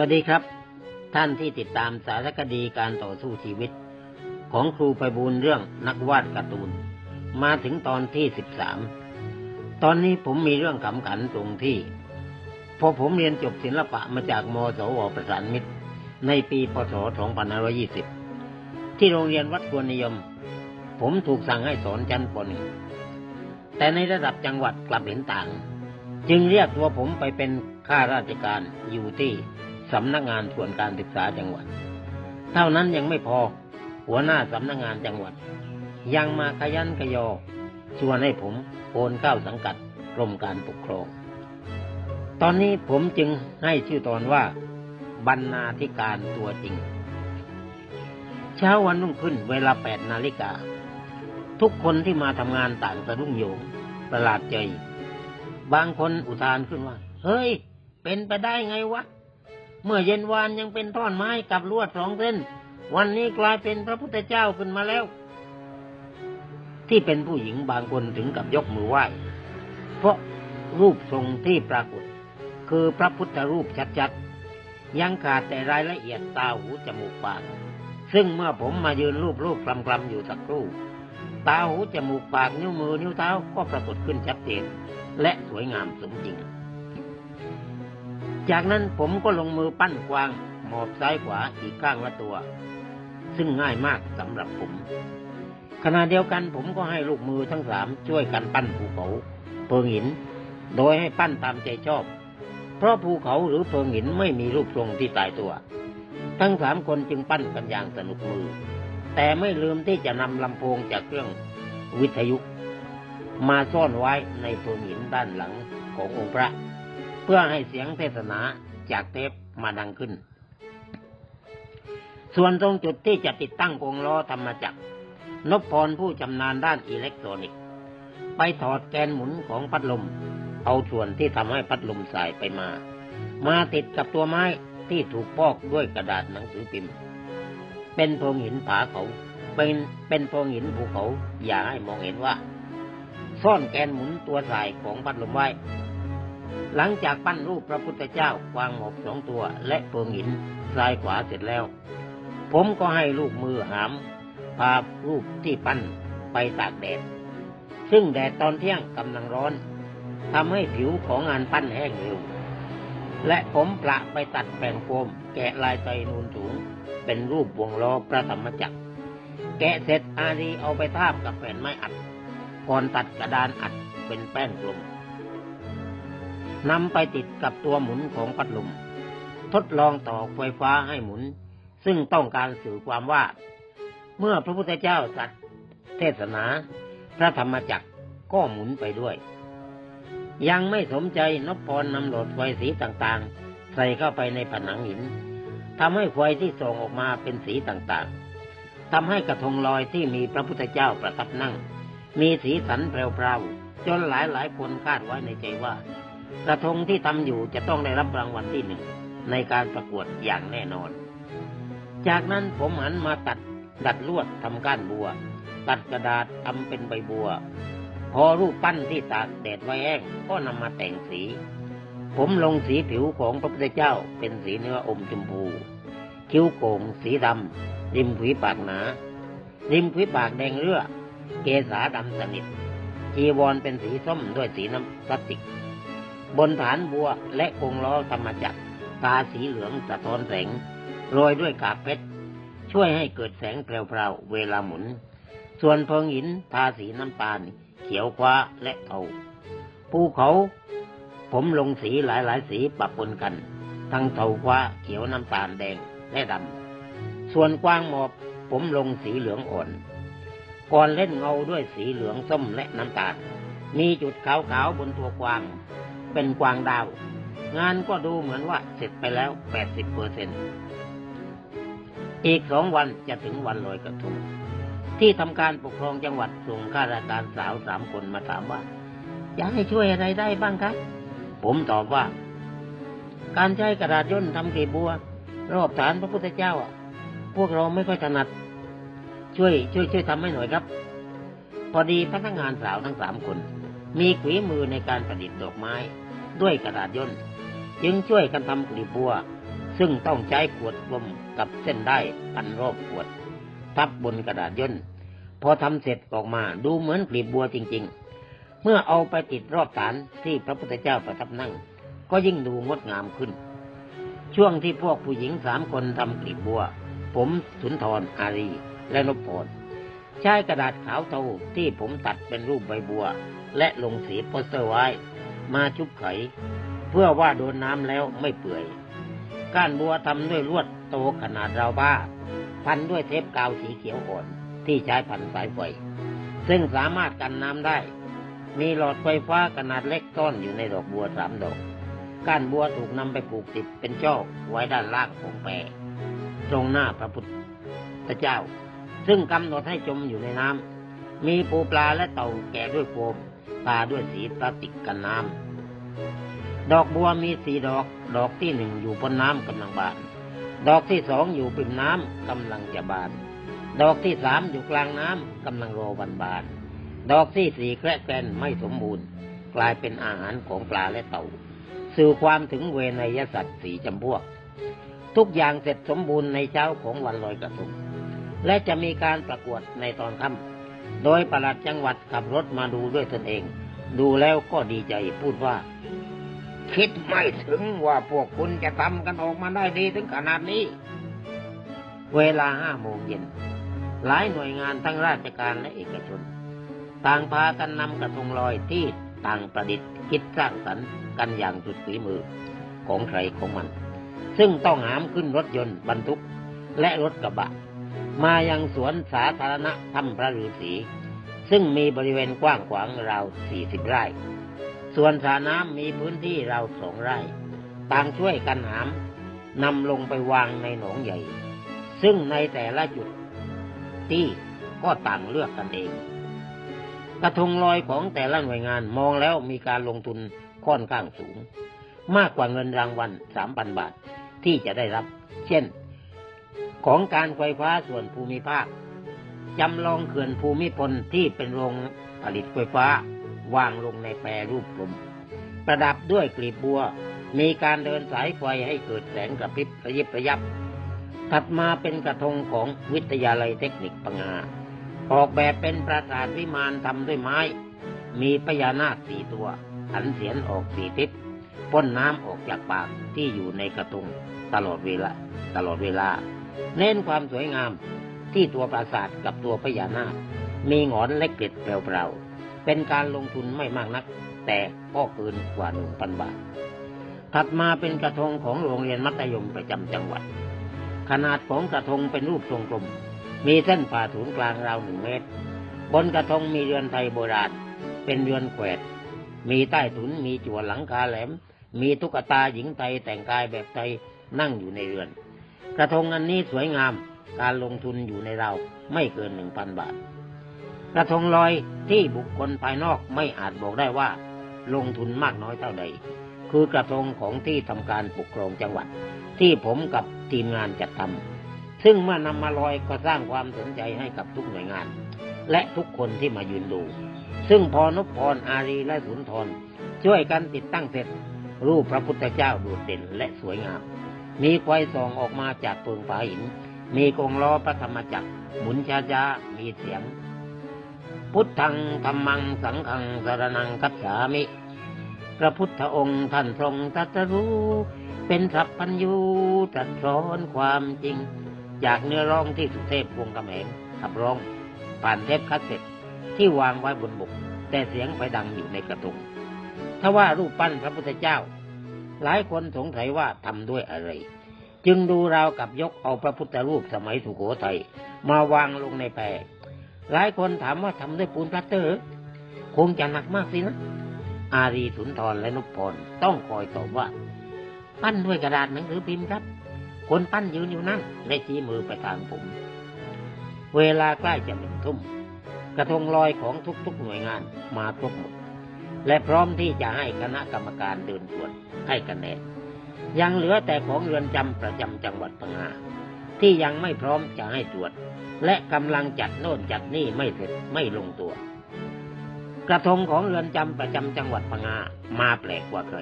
วัสดีครับ ท่านที่ติดตามสารคดีการต่อสู้ชีวิต ของครูไปบูลเรื่องนักวาดการ์ตูน มาถึงตอนที่สิบสามตอนนี้ผมมีเรื่องขำขันตรงที่ พอผมเรียนจบศิลปะมาจากมสวประสานมิตร ในปีพศ2520 ที่โรงเรียนวัดควรนิยม ผมถูกสั่งให้สอนชั้นปหนึ่งแต่ในระดับจังหวัดกลับเห็นต่าง จึงเรียกตัวผมไปเป็นข้าราชการอยู่ที่ สำนักงานส่วนการศึกษาจังหวัด เท่านั้นยังไม่พอ หัวหน้าสำนักงานจังหวัด ยังมาขยันขยอชวนให้ผมโอนเข้าสังกัดกรมการปกครอง ตอนนี้ผมจึงให้ชื่อตอนว่า บรรณาธิการตัวจริง เช้าวันรุ่งขึ้นเวลาแปดนาฬิกา ทุกคนที่มาทำงานต่างสะดุ้งโยงประหลาดใจ บางคนอุทานขึ้นว่า เฮ้ย เป็นไปได้ไงวะ เมื่อเย็นวานยังเป็นท่อนไม้กับลวดสองเส้น วันนี้กลายเป็นพระพุทธเจ้าขึ้นมาแล้ว ที่เป็นผู้หญิงบางคนถึงกับยกมือไหว้ เพราะรูปทรงที่ปรากฏ คือพระพุทธรูปชัดๆ ยังขาดแต่รายละเอียดตาหูจมูกปาก ซึ่งเมื่อผมมายืนรูปรูปกลำๆอยู่สักครู่ ตาหูจมูกปากนิ้วมือนิ้วเท้าก็ปรากฏขึ้นชัดเจนและสวยงามสมจริง จากนั้นผมก็ลงมือปั้นกวาง หมอบซ้ายขวาอีกข้างละตัว ซึ่งง่ายมากสำหรับผม ขณะเดียวกันผมก็ให้ลูกมือทั้งสามช่วยกันปั้นภูเขาเพิงหิน โดยให้ปั้นตามใจชอบ เพราะภูเขาหรือเพิงหินไม่มีรูปทรงที่ตายตัว ทั้งสามคนจึงปั้นกันอย่างสนุกมือ แต่ไม่ลืมที่จะนำลำโพงจากเครื่องวิทยุ มาซ่อนไว้ในเพิงหินด้านหลังขององค์พระ เพื่อให้เสียงเทศนาจากเทปมาดังขึ้น ส่วนตรงจุดที่จะติดตั้งกงล้อธรรมจักรนพพรผู้ชำนาญด้านอิเล็กทรอนิกส์ ไปถอดแกนหมุนของพัดลม เอาส่วนที่ทำให้พัดลมสายไปมา มาติดกับตัวไม้ที่ถูกพอกด้วยกระดาษหนังสือพิมพ์ เป็นโพรงหินผาเขา เป็นเป็นโพรงหินภูเขา อย่าให้มองเห็นว่า ซ่อนแกนหมุนตัวสายของพัดลมไว้ หลังจากปั้นรูปพระพุทธเจ้าวางหมอบสองตัวและโพรงหินซ้ายขวาเสร็จแล้ว ผมก็ให้ลูกมือหาม พารูปที่ปั้นไปตากแดด ซึ่งแดดตอนเที่ยงกำลังร้อนทำให้ผิวของงานปั้นแห้งเร็ว และผมประไปตัดแผ่นโฟมแกะลายไตนูนสูง เป็นรูปวงล้อพระธรรมจักร แกะเสร็จอารีเอาไปทาบกับแผ่นไม้อัด ก่อนตัดกระดานอัดเป็นแป้นกลม นำไปติดกับตัวหมุนของพัดลม ทดลองต่อไฟฟ้าให้หมุน ซึ่งต้องการสื่อความว่า เมื่อพระพุทธเจ้าตรัสเทศนา พระธรรมจักรก็หมุนไปด้วย ยังไม่สมใจนพพรนำโหลดไฟสีต่างๆ ใส่เข้าไปในผนังหินทำให้ไฟที่ส่องออกมาเป็นสีต่างๆทำให้กระทงลอยที่มีพระพุทธเจ้าประทับนั่ง มีสีสันแปรวๆจนหลายๆคนคาดไว้ในใจว่า กระทงที่ทำอยู่จะต้องได้รับรางวัลที่หนึ่งในการประกวดอย่างแน่นอน จากนั้นผมหันมาตัดดัดลวดทำก้านบัว ตัดกระดาษทำเป็นใบบัว พอรูปปั้นที่ตากแดดไว้แห้งก็นำมาแต่งสี ผมลงสีผิวของพระพุทธเจ้าเป็นสีเนื้ออมชมพู คิ้วโก่งสีดำริมฝีปากหนา ริมฝีปากแดงเรือเกษาดำสนิทจีวรเป็นสีส้มด้วยสีน้ำพลาสติก บนฐานบัวและกงล้อธรรมจักรตาสีเหลืองสะท้อนแสงโรยด้วยกากเพชร ช่วยให้เกิดแสงแปรวๆเวลาหมุน ส่วนเพิงหินทาสีน้ำตาล เขียวคว้าและเทาภูเขา ผมลงสีหลายๆสีปะปนกัน ทั้งเทาคว้าเขียวน้ำตาลแดงและดำ ส่วนกว้างหมอบผมลงสีเหลืองอ่อน ก่อนเล่นเงาด้วยสีเหลืองส้มและน้ำตาล มีจุดขาวๆบนตัวกวาง เป็นกวางดาว งานก็ดูเหมือนว่าเสร็จไปแล้ว80เปอร์เซ็นอีกสองวันจะถึงวันลอยกระทงที่ทำการปกครองจังหวัดส่งข้าราชการสาวสามคนมาถามว่าอยากให้ช่วยอะไรได้บ้างครับ ผมตอบว่า การใช้กระดาษย่นทำกลีบบัว รอบฐานพระพุทธเจ้าอะ พวกเราไม่ค่อยถนัด ช่วย ช่วยช่วยทำให้หน่อยครับ พอดีพนักงานสาวทั้งสามคน มีฝีมือในการประดิษฐ์ดอกไม้ ด้วยกระดาษย่นจึงช่วยกันทำกลีบบัว ซึ่งต้องใช้ขวดกลมกับเส้นได้พันรอบขวด ทับบนกระดาษย่นต์พอทำเสร็จออกมาดูเหมือนกลีบบัวจริง ๆ เมื่อเอาไปติดรอบฐานที่พระพุทธเจ้าประทับนั่ง ก็ยิ่งดูงดงามขึ้น ช่วงที่พวกผู้หญิงสามคนทำกลีบบัว ผมสุนทรอารี และนพพรใช้กระดาษขาวเทาที่ผมตัดเป็นรูปใบบัว และลงสีโปสเตอร์ไว้ มาชุบไข เพื่อว่าโดนน้ำแล้วไม่เปื่อย ก้านบัวทำด้วยลวดโตขนาดราวบ้า พันด้วยเทปกาวสีเขียวอ่อนที่ใช้พันสายไฟ ซึ่งสามารถกันน้ำได้ มีหลอดไฟฟ้าขนาดเล็กซ่อนอยู่ในดอกบัวสามดอก ก้านบัวถูกนำไปผูกติดเป็นช่อไว้ด้านล่างของแพตรงหน้าพระพุทธเจ้า ซึ่งกำหนดให้จมอยู่ในน้ำมีปูปลาและเต่าแก่ด้วยโฟม ตาด้วยสีพลาสติกกันน้ำดอกบัวมีสี่ดอก ดอกที่หนึ่งอยู่บนน้ำกำลังบาน ดอกที่สองอยู่ปริมน้ำกำลังจะบาน ดอกที่สามอยู่กลางน้ำกำลังรอวันบาน ดอกที่สี่แคระแกรนไม่สมบูรณ์ กลายเป็นอาหารของปลาและเต่า สื่อความถึงเวนยสัตว์สีจำพวก ทุกอย่างเสร็จสมบูรณ์ในเช้าของวันลอยกระทงและจะมีการประกวดในตอนค่ำ โดยปลัดจังหวัดขับรถมาดูด้วยตนเอง ดูแล้วก็ดีใจพูดว่า คิดไม่ถึงว่าพวกคุณจะทำกันออกมาได้ดีถึงขนาดนี้ เวลาห้าโมงเย็น หลายหน่วยงานทั้งราชการและเอกชน ต่างพากันนำกระทงลอยที่ต่างประดิษฐ์คิดสร้างสรรค์กันอย่างสุดฝีมือของใครของมัน ซึ่งต้องหามขึ้นรถยนต์บรรทุกและรถกระบะ มายังสวนสาธารณะถ้ำพระฤาษีซึ่งมีบริเวณกว้างขวางราว 40 ไร่ ส่วนสระน้ำมีพื้นที่ราวสองไร่ ต่างช่วยกันหามนำลงไปวางในหนองใหญ่ ซึ่งในแต่ละจุดที่ก็ต่างเลือกกันเอง กระทงลอยของแต่ละหน่วยงานมองแล้วมีการลงทุนค่อนข้างสูง มากกว่าเงินรางวัล 3,000 บาทที่จะได้รับ เช่น ของการไฟฟ้าส่วนภูมิภาคจำลองเขื่อนภูมิพลที่เป็นโรงผลิตไฟฟ้าวางลงในแปรรูปกลมประดับด้วยกลีบบัว มีการเดินสายไฟให้เกิดแสงกระพริบระยิบระยับ ถัดมาเป็นกระทงของวิทยาลัยเทคนิคปังงา ออกแบบเป็นปราสาทวิมานทำด้วยไม้ มีพญานาคสี่ตัว หันเสียนออกสี่ทิศพ่นน้ำออกจากปากที่อยู่ในกระทงตลอดเวลา ตลอดเวลา เน้นความสวยงามที่ตัวปราสาทกับตัวพญานาค มีหงอนเล็กเกล็ดเปล่าๆเป็นการลงทุนไม่มากนัก แต่ก็เกินกว่าหนึ่งพันบาท ถัดมาเป็นกระทงของโรงเรียนมัธยมประจำจังหวัด ขนาดของกระทงเป็นรูปทรงกลม มีเส้นผ่าศูนย์กลางราวหนึ่งเมตร บนกระทงมีเรือนไทยโบราณ เป็นเรือนแขวด มีใต้ถุนมีจั่วหลังคาแหลม มีตุ๊กตาหญิงไทยแต่งกายแบบไทยนั่งอยู่ในเรือน กระทงอันนี้สวยงาม การลงทุนอยู่ในเราไม่เกินหนึ่งพันบาท กระทงลอยที่บุคคลภายนอกไม่อาจบอกได้ว่า ลงทุนมากน้อยเท่าใด คือกระทงของที่ทำการปกครองจังหวัด ที่ผมกับทีมงานจัดทำซึ่งเมื่อนำมาลอยก็สร้างความสนใจให้กับทุกหน่วยงาน และทุกคนที่มายืนดู ซึ่งพอนพพรอารีและสุนทรช่วยกันติดตั้งเสร็จ รูปพระพุทธเจ้าโดดเด่นและสวยงาม มีไฟส่องออกมาจากเปลืองผาหิน มีกงล้อพระธรรมจักร หมุนช้าๆมีเสียง พุทธังธรรมังสังฆังสารนังคัจฉามิ พระพุทธองค์ท่านทรงตรัสรู้เป็นสัพพัญญูตรัสสอนความจริง จากเนื้อร้องที่สุเทพวงกำแหงขับร้อง ผ่านเทปคัสเซ็ตที่วางไว้บนบก แต่เสียงไปดังอยู่ในกระทงถ้าว่ารูปปั้นพระพุทธเจ้า หลายคนสงสัยว่าทำด้วยอะไร จึงดูราวกับยกเอาพระพุทธรูปสมัยสุโขทัยมาวางลงในแพรหลายคนถามว่าทำด้วยปูนพลาสเตอร์ คงจะหนักมากสินะ อารีสุนทรและนุพรต้องคอยตอบว่า ปั้นด้วยกระดาษหนังสือพิมพ์ครับ คนปั้นยืนอยู่นั่นและชี้มือไปทางผม เวลาใกล้จะหนึ่งทุ่มกระทงลอยของทุกๆหน่วยงานมาครบหมด และพร้อมที่จะให้คณะกรรมการเดินตรวจให้คะแนนยังเหลือแต่ของเรือนจำประจำจังหวัดพังงาที่ยังไม่พร้อมจะให้ตรวจ และกำลังจัดโน่นจัดนี่ไม่เสร็จไม่ลงตัว กระทงของเรือนจำประจำจังหวัดพังงามาแปลกกว่าใคร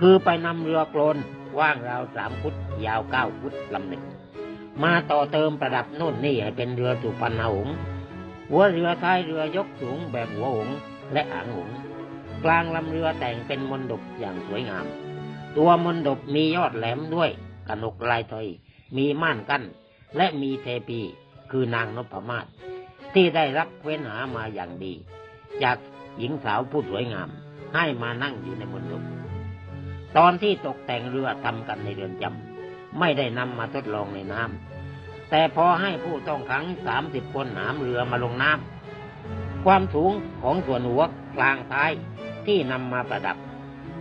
คือไปนำเรือโกลนว้างราวสามฟุตยาวเก้าฟุตลำหนึ่ง มาต่อเติมประดับโน่นนี่ให้เป็นเรือสุพรรณหงส์หัวเรือท้ายเรือยกสูงแบบหัวหงส์และหางหงส์ กลางลำเรือแต่งเป็นมนดบอย่างสวยงาม ตัวมนดบมียอดแหลมด้วยกนกลายทอย มีม่านกั้น และมีเทปีคือนางนพมาศที่ได้รับเว้นหามาอย่างดี จากหญิงสาวผู้สวยงาม ให้มานั่งอยู่ในมนดบตอนที่ตกแต่งเรือทำกันในเรือนจำไม่ได้นำมาทดลองในน้ำแต่พอให้ผู้ต้องขังสามสิบคนหามเรือมาลงน้ำความสูงของส่วนหัวกลางท้าย ที่นำมาประดับ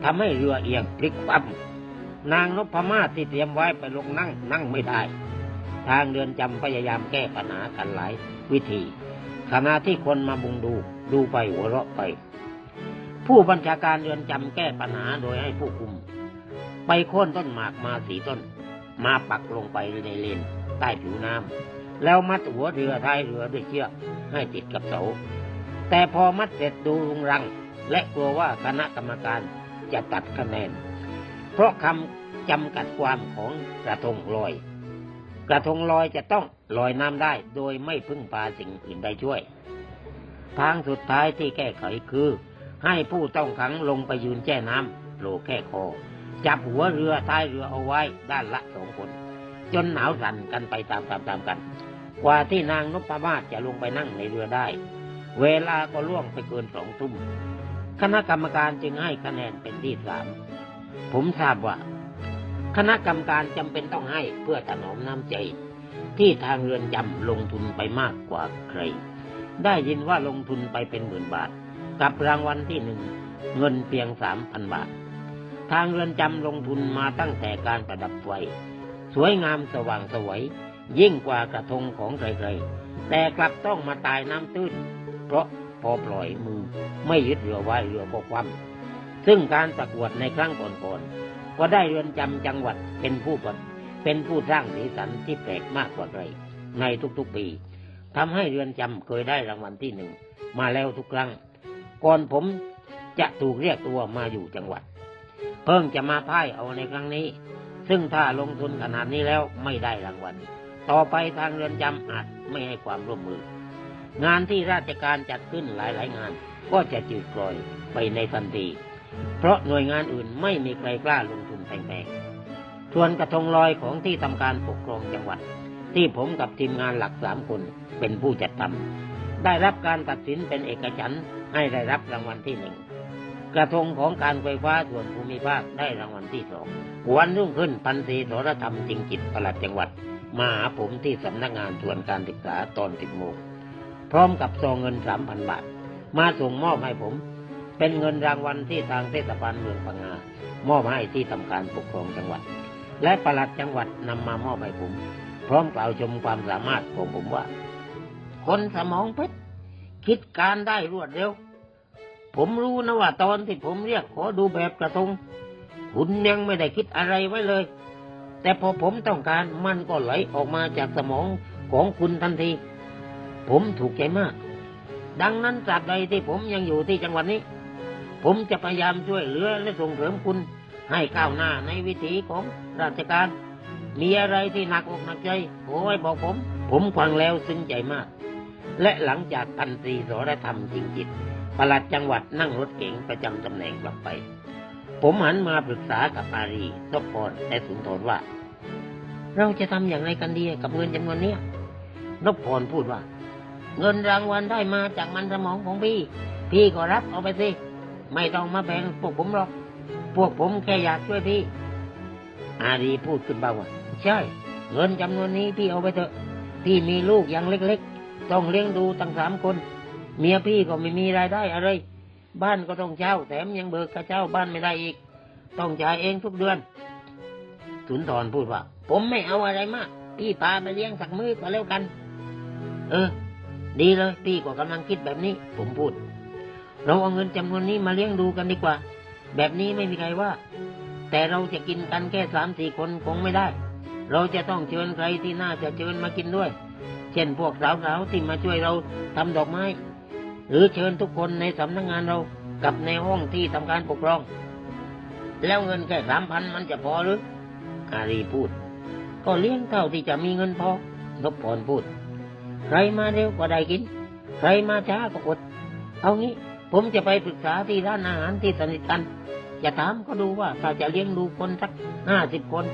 ทำให้เรือเอียงพลิกคว่ำนางนพมาศที่เตรียมไว้ไปลงนั่งนั่งไม่ได้ ทางเรือนจำพยายามแก้ปัญหากันหลายวิธี ขณะที่คนมาบุงดูดูไปหัวเราะไป ผู้บัญชาการเรือนจำแก้ปัญหาโดยให้ผู้คุม ไปโค่นต้นหมากมาสีต้น มาปักลงไปในเลนใต้ผิวน้ำแล้วมัดหัวเรือท้ายเรือด้วยเชือกให้ติดกับเสาแต่พอมัดเสร็จดูรุงรัง และกลัวว่าคณะกรรมการจะตัดคะแนน เพราะคำจำกัดความของกระทงลอย กระทงลอยจะต้องลอยน้ำได้โดยไม่พึ่งพาสิ่งอื่นใดช่วยทางสุดท้ายที่แก้ไขคือ ให้ผู้ต้องขังลงไปยืนแช่น้ำโผล่แค่คอ จับหัวเรือท้ายเรือเอาไว้ด้านละสองคน จนหนาวสั่นกันไปตามๆกัน กว่าที่นางนพมาศจะลงไปนั่งในเรือได้ เวลาก็ล่วงไปเกินสองทุ่ม คณะกรรมการจึงให้คะแนนเป็นที่สามผมทราบว่า คณะกรรมการจำเป็นต้องให้เพื่อถนอมน้ำใจ ที่ทางเรือนจำลงทุนไปมากกว่าใคร ได้ยินว่าลงทุนไปเป็นหมื่นบาท กับรางวัลที่หนึ่งเงินเพียงสามพันบาท ทางเรือนจำลงทุนมาตั้งแต่การประดับไฟ สวยงามสว่างสวยยิ่งกว่ากระทงของใครๆ แต่กลับต้องมาตายน้ำตื้นเพราะ พอปล่อยมือ ไม่ยึดเรือไว้เรือก็คว่ำซึ่งการประกวดในครั้งก่อนๆก็ได้เรือนจำจังหวัดเป็นผู้เป็นผู้สร้างสีสันที่แปลกมากกว่าใครในทุกๆปีทำให้เรือนจำเคยได้รางวัลที่หนึ่งมาแล้วทุกครั้ง ก่อนผมจะถูกเรียกตัวมาอยู่จังหวัด เพิ่งจะมาพ่ายเอาในครั้งนี้ ซึ่งถ้าลงทุนขนาดนี้แล้วไม่ได้รางวัล ต่อไปทางเรือนจำอาจไม่ให้ความร่วมมือ งานที่ราชการจัดขึ้นหลายๆงาน ก็จะจืดกร่อยไปในทันที เพราะหน่วยงานอื่นไม่มีใครกล้าลงทุนแพงๆ ส่วนกระทงลอยของที่ทำการปกครองจังหวัด ที่ผมกับทีมงานหลักสามคนเป็นผู้จัดทำได้รับการตัดสินเป็นเอกฉันท์ให้ได้รับรางวัลที่หนึ่งกระทงของการไฟฟ้าส่วนภูมิภาคได้รางวัลที่สองวันรุ่งขึ้นพันศรีสรธรรมจริงจิตปลัดจังหวัด มาหาผมที่สำนักงานส่วนการศึกษาตอนสิบโมง พร้อมกับซองเงินสามพันบาท มาส่งมอบให้ผม เป็นเงินรางวัลที่ทางเทศบาลเมืองพังงามอบให้ที่ทำการปกครองจังหวัด และปลัดจังหวัดนำมามอบให้ผม พร้อมกล่าวชมความสามารถของผมว่า คนสมองเพชรคิดการได้รวดเร็ว ผมรู้นะว่าตอนที่ผมเรียกขอดูแบบกระทงคุณยังไม่ได้คิดอะไรไว้เลย แต่พอผมต้องการมันก็ไหลออกมาจากสมองของคุณทันที ผมถูกใจมาก ดังนั้นตราบใดที่ผมยังอยู่ที่จังหวัดนี้ ผมจะพยายามช่วยเหลือและส่งเสริมคุณ ให้ก้าวหน้าในวิถีของราชการ มีอะไรที่หนักอกหนักใจโอ้ยบอกผม ผมฟังแล้วซึ้งใจมาก และหลังจากพันตรีสรธรรมจริงจิตปลัดจังหวัดนั่งรถเก๋งประจำตำแหน่งกลับไป ผมหันมาปรึกษากับอารีทบพรและสุนทรว่า เราจะทำอย่างไรกันดีกับเงินจำนวนนี้นพพรพูดว่า เงินรางวัลได้มาจากมันสมองของพี่ พี่ก็รับเอาไปสิ ไม่ต้องมาแบ่งพวกผมหรอก พวกผมแค่อยากช่วยพี่ อารีพูดขึ้นเบาว่าใช่ เงินจำนวนนี้พี่เอาไปเถอะ พี่มีลูกยังเล็กๆ ต้องเลี้ยงดูตั้งสามคน เมียพี่ก็ไม่มีรายได้อะไร บ้านก็ต้องเช่า แถมยังเบิกค่าเช่าบ้านไม่ได้อีก ต้องจ่ายเองทุกเดือนสุนทรพูดว่า ผมไม่เอาอะไรมาก พี่พาไปเลี้ยงสักมื้อก็แล้วกัน เออ ดีเลยพี่ก็กำลังคิดแบบนี้ ผมพูด เราเอาเงินจำนวนนี้มาเลี้ยงดูกันดีกว่า แบบนี้ไม่มีใครว่า แต่เราจะกินกันแค่สามสี่คนคงไม่ได้ เราจะต้องเชิญใครที่น่าจะเชิญมากินด้วย เช่นพวกสาวๆที่มาช่วยเราทำดอกไม้ หรือเชิญทุกคนในสำนักงานเรากับในห้องที่ทำการปกครอง แล้วเงินแค่สามพันมันจะพอหรืออารีพูด ก็เลี้ยงเท่าที่จะมีเงินพอนพพรพูด ใครมาเร็วก็ได้กิน ใครมาช้าก็อด เอางี้ ผมจะไปปรึกษาที่ร้านอาหารที่สนิทกัน จะถามก็ดูว่าถ้าจะเลี้ยงดูคนสักห้าสิบคน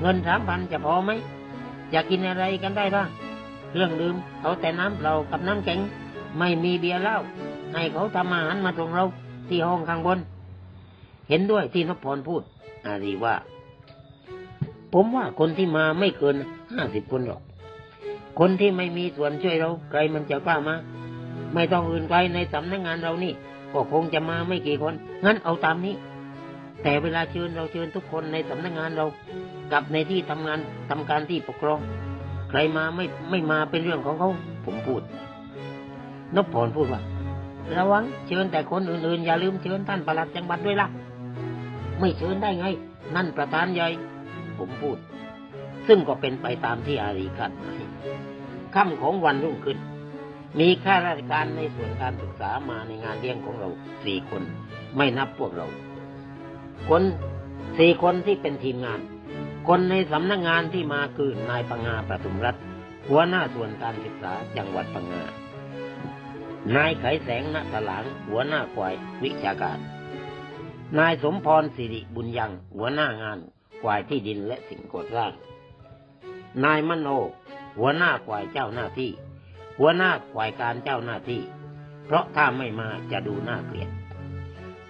เงินสามพันจะพอไหมอยากกินอะไรกันได้บ้างเครื่องดื่มเอาแต่น้ำเปล่ากับน้ำแข็ง ไม่มีเบียร์เหล้าให้เขาทำอาหารมาส่งเราที่ห้องข้างบน เห็นด้วยที่นพพรพูดอารีว่า ผมว่าคนที่มาไม่เกินห้าสิบคนหรอก คนที่ไม่มีส่วนช่วยเรา ใครมันจะกล้ามา ไม่ต้องอื่นไกลในสำนักงานเรานี่ ก็คงจะมาไม่กี่คน งั้นเอาตามนี้ แต่เวลาเชิญเราเชิญทุกคนในสำนักงานเรา กับในที่ทำงานทำการที่ปกครอง ใครมาไม่ไม่มาเป็นเรื่องของเขาผมพูดนพพรพูดว่าระวังเชิญแต่คนอื่นๆ อย่าลืมเชิญท่านประหลัดจังหวัดด้วยล่ะ ไม่เชิญได้ไง นั่นประธานใหญ่ ผมพูด ซึ่งก็เป็นไปตามที่อารีคาดหมายค่ำของวันรุ่งขึ้น มีข้าราชการในส่วนการศึกษามาในงานเลี้ยงของเราสี่คน ไม่นับพวกเรา คนสี่คนที่เป็นทีมงาน คนในสำนักงงานที่มาคือนายปังงาประทุมรัฐหัวหน้าส่วนการศึกษาจังหวัดปังงานายไขแสงณถลางหัวหน้าฝ่ายวิชาการ นายสมพรสิริบุญยังหัวหน้างานฝ่ายที่ดินและสิ่งก่อสร้าง นายมโน หัวหน้าฝ่ายเจ้าหน้าที่ หัวหน้าฝ่ายการเจ้าหน้าที่ เพราะถ้าไม่มาจะดูน่าเกลียด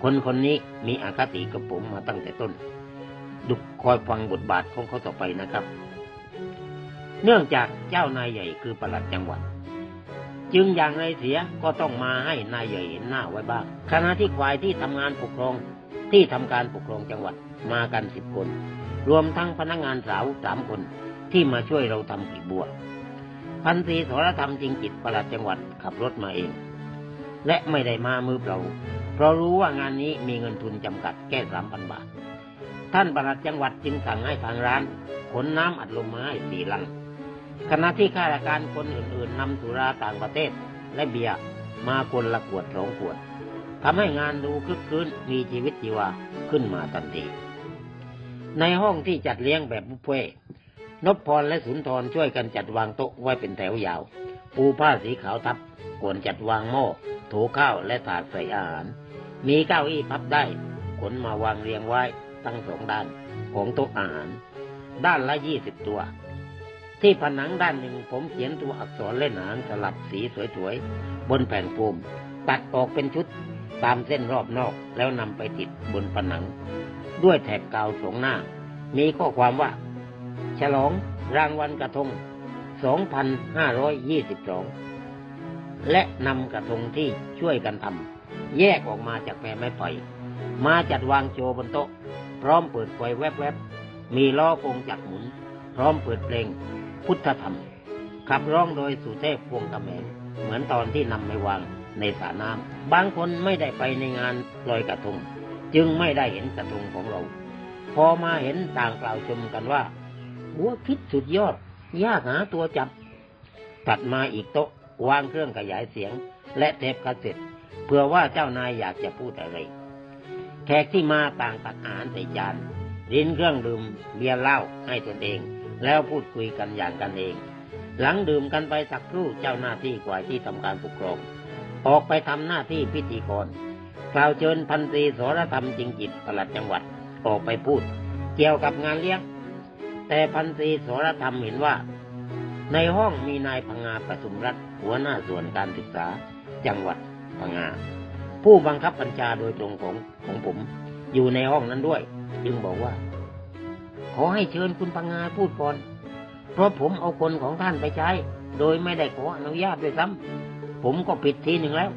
คนคนนี้มีอคติกับผมมาตั้งแต่ต้น ดุคอยฟังบทบาทของเขาต่อไปนะครับ เนื่องจากเจ้านายใหญ่คือประหลัดจังหวัด จึงอย่างไรเสียก็ต้องมาให้นายใหญ่เห็นหน้าไว้บ้างคณะที่ควายที่ทำงานปกครองที่ทำการปกครองจังหวัดมากันสิบคน รวมทั้งพนักงานสาวสามคน ที่มาช่วยเราทำกลีบบัว พันตรีสรธรรมจริงจิตประหลัดจังหวัดขับรถมาเอง และไม่ได้มามือเปล่าเพราะรู้ว่างานนี้มีเงินทุนจำกัดแค่สามพันบาท ท่านประหลัดจังหวัดจึงสั่งให้ทางร้าน ขนน้ำอัดลมมาให้สี่ลัง ขณะที่ข้าราชการคนอื่นๆนำสุราต่างประเทศและเบียร์มาคนละขวดสองขวดทำให้งานดูคึกคืนมีชีวิตชีวาขึ้นมาทันทีในห้องที่จัดเลี้ยงแบบบุฟเฟ่ นพพรและสุนทรช่วยกันจัดวางโต๊ะไว้เป็นแถวยาว ปูผ้าสีขาวทับกวนจัดวางหม้อโถข้าวและถาดใส่อาหาร มีเก้าอี้พับได้ ขนมาวางเรียงไว้ตั้งสองด้านของโต๊ะอาหาร ด้านละยี่สิบตัว ที่ผนังด้านหนึ่งผมเขียนตัวอักษรเล่นหางสลับสีสวยๆ บนแผ่นโฟมตัดออกเป็นชุดตามเส้นรอบนอกแล้วนำไปติดบนผนัง ด้วยแถบกาวสองหน้า มีข้อความว่า ฉลองรางวัลกระทง 2,522 และนำกระทงที่ช่วยกันทำแยกออกมาจากแพรไม้ไผ่มาจัดวางโชว์บนโต๊ะ พร้อมเปิดไฟแวบๆ มีล้อกงจักหมุน พร้อมเปิดเพลง พุทธธรรม ขับร้องโดยสุเทพวงศ์กำแหงเหมือนตอนที่นำไปวางในสระน้ำบางคนไม่ได้ไปในงานลอยกระทง จึงไม่ได้เห็นกระทงของเรา พอมาเห็นต่างกล่าวชมกันว่า หัวคิดสุดยอด ยากหาตัวจับตัดมาอีกโต๊ะวางเครื่องขยายเสียง และเทปคาสเซ็ตเพื่อว่าเจ้านายอยากจะพูดอะไร แขกที่มาต่างตักอาหารใส่จานรินเครื่องดื่มเบียร์เหล้าให้ตนเอง แล้วพูดคุยกันอย่างกันเอง หลังดื่มกันไปสักครู่เจ้าหน้าที่กว่าที่ทำการปกครอง ออกไปทำหน้าที่พิธีกรกล่าวเชิญพันตรีสรธรรมจริงจิตปลัดจังหวัดออกไปพูด เกี่ยวกับงานเลี้ยง แต่พันตรีสรธรรมเห็นว่า ในห้องมีนายพังงาประทุมรัฐหัวหน้าส่วนการศึกษาจังหวัดพังงา ผู้บังคับบัญชาโดยตรงของของผม อยู่ในห้องนั้นด้วย จึงบอกว่า ขอให้เชิญคุณพังงาพูดก่อน เพราะผมเอาคนของท่านไปใช้ โดยไม่ได้ขออนุญาตด้วยซ้ำผมก็ผิดทีหนึ่งแล้ว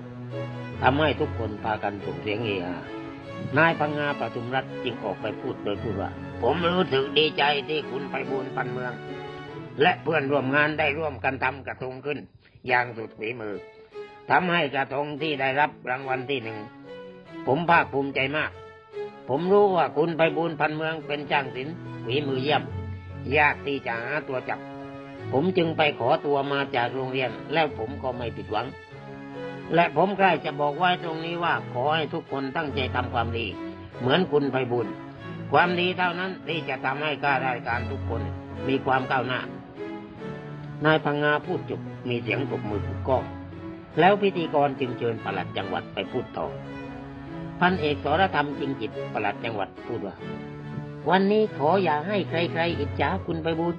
ทำให้ทุกคนพากันส่งเสียงเฮฮานายพังงาประทุมรัฐจึงออกไปพูดโดยพูดว่า ผมรู้สึกดีใจที่คุณไปบูนปันเมือง และเพื่อนร่วมงานได้ร่วมกันทำกระทงขึ้น อย่างสุดฝีมือทำให้กระทงที่ได้รับรางวัลที่หนึ่ง ผมภาคภูมิใจมาก ผมรู้ว่าคุณไปบูนพันเมืองเป็นจ้างศิลป์ฝีมือเยี่ยม ยากที่จะหาตัวจับ ผมจึงไปขอตัวมาจากโรงเรียน แล้วผมก็ไม่ผิดหวัง และผมใกล้จะบอกไว้ตรงนี้ว่าขอให้ทุกคนตั้งใจทำความดี เหมือนคุณไพบุญ ความดีเท่านั้นที่จะทำให้ข้าราชการทุกคนมีความก้าวหน้า นายพังงาพูดจบมีเสียงปรบมือกุกก้องแล้วพิธีกรจึงเชิญปลัดจังหวัดไปพูดต่อ พันเอกสรธรรมจริงจิตปลัดจังหวัดพูดว่า วันนี้ขออย่าให้ใครๆอิจฉาคุณไปบูญ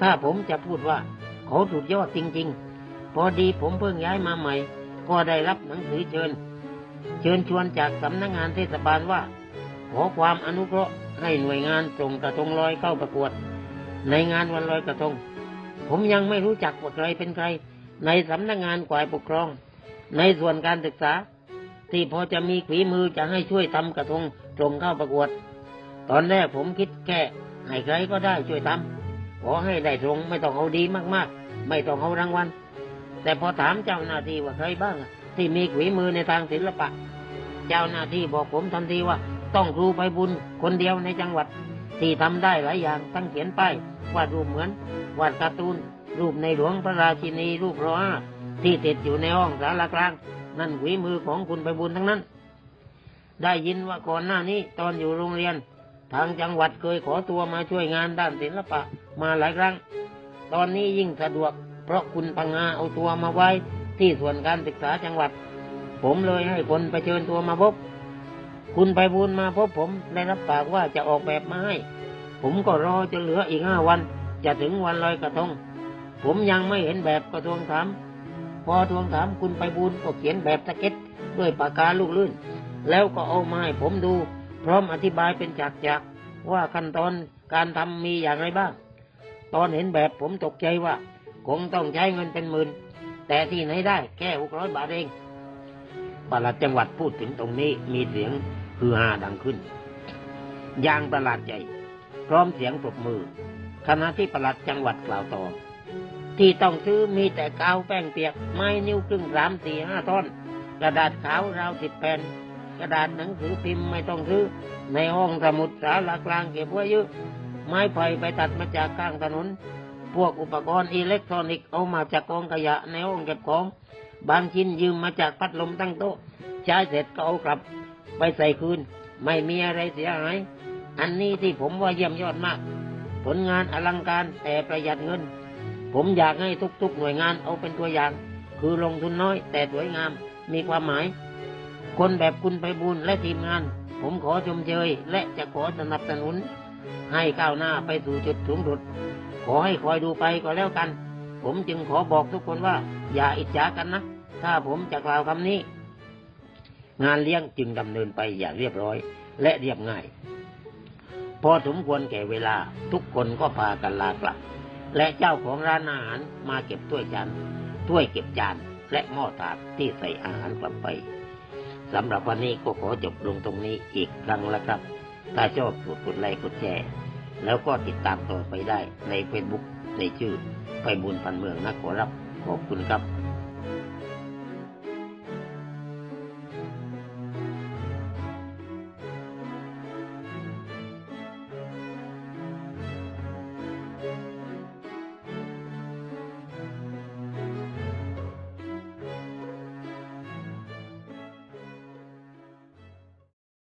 ถ้าผมจะพูดว่าเขาสุดยอดจริง ๆ พอดีผมเพิ่งย้ายมาใหม่ ก็ได้รับหนังสือเชิญ เชิญชวนจากสำนักงงานเทศบาลว่า ขอความอนุเคราะห์ให้หน่วยงานส่งกระทงลอยเข้าประกวด ในงานวันลอยกระทง ผมยังไม่รู้จักว่าใครเป็นใคร ในสำนักงานฝ่ายปกครอง ในส่วนการศึกษา ที่พอจะมีฝีมือจะให้ช่วยทำกระทงส่งเข้าประกวด ตอนแรกผมคิดแค่ให้ใครก็ได้ช่วยทำขอให้ได้ตรงไม่ต้องเอาดีมากๆ ไม่ต้องเอารางวัลแต่พอถามเจ้าหน้าที่ว่าใครบ้าง ที่มีฝีมือในทางศิลปะ เจ้าหน้าที่บอกผมทันทีว่า ต้องครูไปบุญคนเดียวในจังหวัด ที่ทำได้หลายอย่างทั้งเขียนป้ายวาดรูปเหมือน วาดการ์ตูน รูปในหลวงพระราชินี รูปรอห้าที่ติดอยู่ในห้องสารกลาง นั่นฝีมือของคุณไปบุญทั้งนั้น ได้ยินว่าก่อนหน้านี้ตอนอยู่โรงเรียน ทางจังหวัดเคยขอตัวมาช่วยงานด้านศิลปะมาหลายครั้ง ตอนนี้ยิ่งสะดวก เพราะคุณพังงาเอาตัวมาไว้ที่ส่วนการศึกษาจังหวัด ผมเลยให้คนไปเชิญตัวมาพบ คุณไปบุญมาพบผมได้รับปากว่าจะออกแบบมาให้ ผมก็รอจะเหลืออีกห้าวัน จะถึงวันลอยกระทง ผมยังไม่เห็นแบบกระทวงถาม พอทวงถามคุณไปบุญก็เขียนแบบสเก็ตด้วยปากกาลูกลื่น แล้วก็เอามาให้ผมดู พร้อมอธิบายเป็นจากๆว่าขั้นตอนการทำมีอย่างไรบ้าง ตอนเห็นแบบผมตกใจว่า คงต้องใช้เงินเป็นหมื่น แต่ที่ไหนได้แค่หกร้อยบาทเองปลัดจังหวัดพูดถึงตรงนี้มีเสียง ฮือฮาดังขึ้น ยางประหลาดใจพร้อมเสียงปรบมือ ขณะที่ประหลัดจังหวัดกล่าวต่อ ที่ต้องซื้อมีแต่กาวแป้งเปียก ไม้นิ้วครึ่งสามสี่ห้าท่อน กระดาษขาวราวสิบแผ่นกระดาษหนังสือพิมพ์ไม่ต้องซื้อ ในห้องสมุดสาลากลางเก็บไว้เยอะไม้ไผ่ไปตัดมาจากข้างถนน พวกอุปกรณ์อิเล็กทรอนิกส์เอามาจากกองขยะในห้องเก็บของ บางชิ้นยืมมาจากพัดลมตั้งโต๊ะ ใช้เสร็จก็เอากลับ ไปใส่คืน ไม่มีอะไรเสียหาย อันนี้ที่ผมว่าเยี่ยมยอดมาก ผลงานอลังการแต่ประหยัดเงิน ผมอยากให้ทุกๆหน่วยงานเอาเป็นตัวอย่าง คือลงทุนน้อย แต่สวยงามมีความหมาย คนแบบคุณไปบุญและทีมงาน ผมขอชมเชยและจะขอสนับสนุน ให้ก้าวหน้าไปสู่จุดสูงสุด ขอให้คอยดูไปก็แล้วกัน ผมจึงขอบอกทุกคนว่า อย่าอิจฉากันนะ ถ้าผมจะกล่าวคำนี้ งานเลี้ยงจึงดำเนินไปอย่างเรียบร้อย และเรียบง่าย พอสมควรแก่เวลาทุกคนก็พากันลากลับ และเจ้าของร้านอาหารมาเก็บถ้วยจานถ้วยเก็บจานและหม้อถาดที่ใส่อาหารกลับไปสำหรับวันนี้ก็ขอจบลงตรงนี้อีกครั้งแล้วครับ ถ้าชอบกดไลค์กดแชร์ แล้วก็ติดตามต่อไปได้ในเฟซบุ๊กในชื่อไปบุญพันเมืองนะขอรับขอบคุณครับ